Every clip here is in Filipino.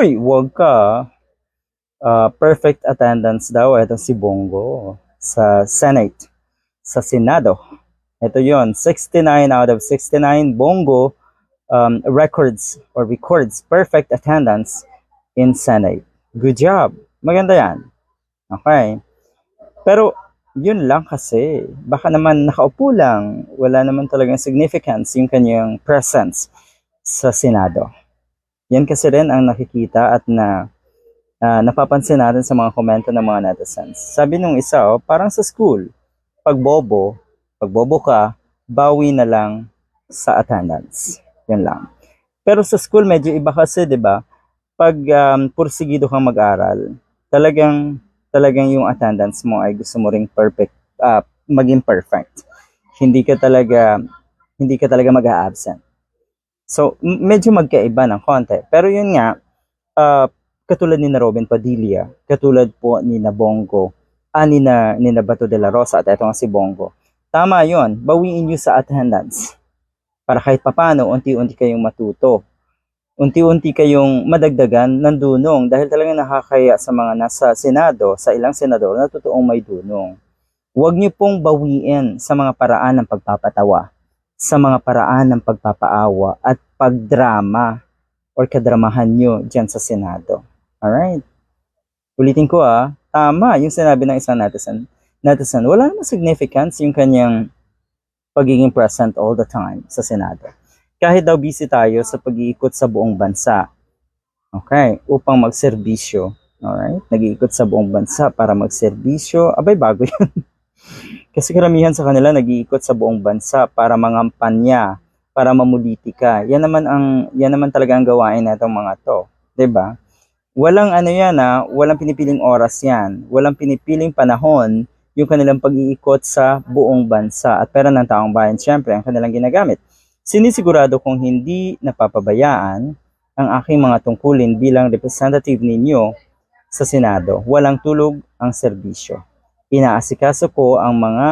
Hoy, wag ka. Ah, perfect attendance daw. Ito si Bongo sa Senate, sa Senado. Ito yon 69 out of 69 Bongo um, records or records perfect attendance in Senate. Good job. Maganda yan. Okay. Pero yun lang kasi. Baka naman nakaupo lang. Wala naman talagang significance yung kanyang presence sa Senado. Yan kasi rin ang nakikita at na ah, napapansin natin sa mga komento ng mga netizens. Sabi nung isa, oh, parang sa school, pag bobo, pag bobo ka, bawi na lang sa attendance. Yan lang. Pero sa school, medyo iba kasi, di ba? Pag um, pursigido kang mag-aral, talagang, talagang yung attendance mo ay gusto mo ring perfect, ah, maging perfect. Hindi ka talaga, hindi ka talaga mag-absent. So, medyo magkaiba ng konti. Pero yun nga, ah, katulad ni na Robin Padilla, katulad po ni na Bongo, ah, ni na, ni na Bato de la Rosa, at eto nga si Bongo. Tama yon bawiin nyo sa attendance. Para kahit papano, unti-unti kayong matuto. Unti-unti kayong madagdagan ng dunong dahil talagang nakakaya sa mga nasa Senado, sa ilang senador na totoong may dunong. Huwag niyo pong bawiin sa mga paraan ng pagpapatawa, sa mga paraan ng pagpapaawa at pagdrama or kadramahan nyo dyan sa Senado. Alright? Ulitin ko ah, tama yung sinabi ng isang netizen. Netizen, wala namang significance yung kanyang pagiging present all the time sa Senado. Kahit daw busy tayo sa pag-iikot sa buong bansa. Okay, upang magserbisyo. Alright, nag-iikot sa buong bansa para magserbisyo. Abay, bago yun. Kasi karamihan sa kanila nag-iikot sa buong bansa para mangampanya, para mamulitika. Yan naman ang yan naman talaga ang gawain natong mga to, 'di ba? Walang ano yan ah, walang pinipiling oras yan. Walang pinipiling panahon yung kanilang pag-iikot sa buong bansa at pera ng taong bayan, syempre, ang kanilang ginagamit. Sinisigurado kong hindi napapabayaan ang aking mga tungkulin bilang representative ninyo sa Senado. Walang tulog ang serbisyo. Inaasikaso ko ang mga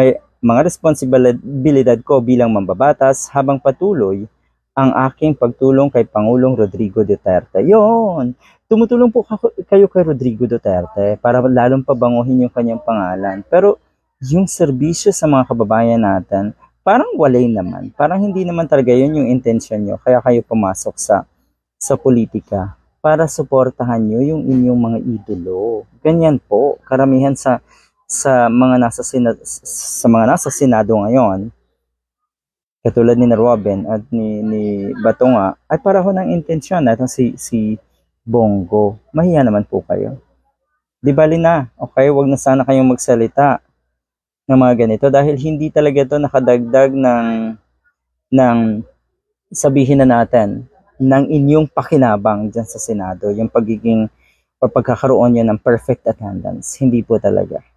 ay, mga responsibilidad ko bilang mambabatas habang patuloy ang aking pagtulong kay Pangulong Rodrigo Duterte. Yon, tumutulong po kayo kay Rodrigo Duterte para lalong pabanguhin yung kanyang pangalan. Pero yung serbisyo sa mga kababayan natin, parang walay naman. Parang hindi naman talaga yun yung intention nyo. Kaya kayo pumasok sa sa politika para suportahan nyo yung inyong mga idolo. Ganyan po, karamihan sa sa mga nasa sina, sa mga nasa senado ngayon, katulad ni Robin at ni ni Bato nga, ay pareho ng intensyon natin si si Bongo. Mahiya naman po kayo. Di bali na, okay, wag na sana kayong magsalita ng mga ganito dahil hindi talaga to nakadagdag ng ng sabihin na natin ng inyong pakinabang dyan sa Senado, yung pagiging o pagkakaroon niya ng perfect attendance. Hindi po talaga.